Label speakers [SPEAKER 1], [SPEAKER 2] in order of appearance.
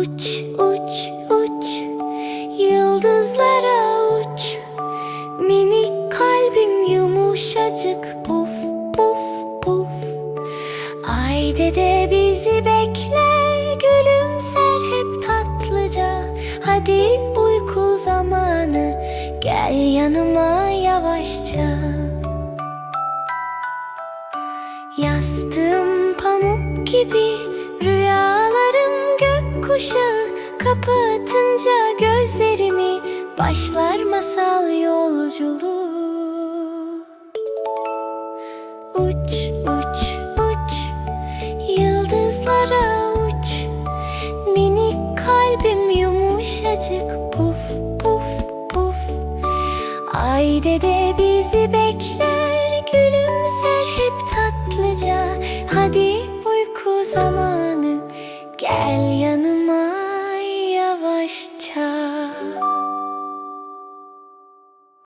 [SPEAKER 1] Uç uç uç. Yıldızlara uç. Minik kalbim yumuşacık. Puf puf puf. Ay dede bizi bekler. Gülümser hep tatlıca. Hadi uyku zamanı. Gel yanıma yavaşça. Yastığım pamuk gibi gökkuşağı Kapatınca gözlerimi Başlar masal yolculuğu. Uç uç uç Yıldızlara uç. Minik kalbim yumuşacık Puf puf puf. Ay dede bizi bekler Gülümser hep tatlıca uyku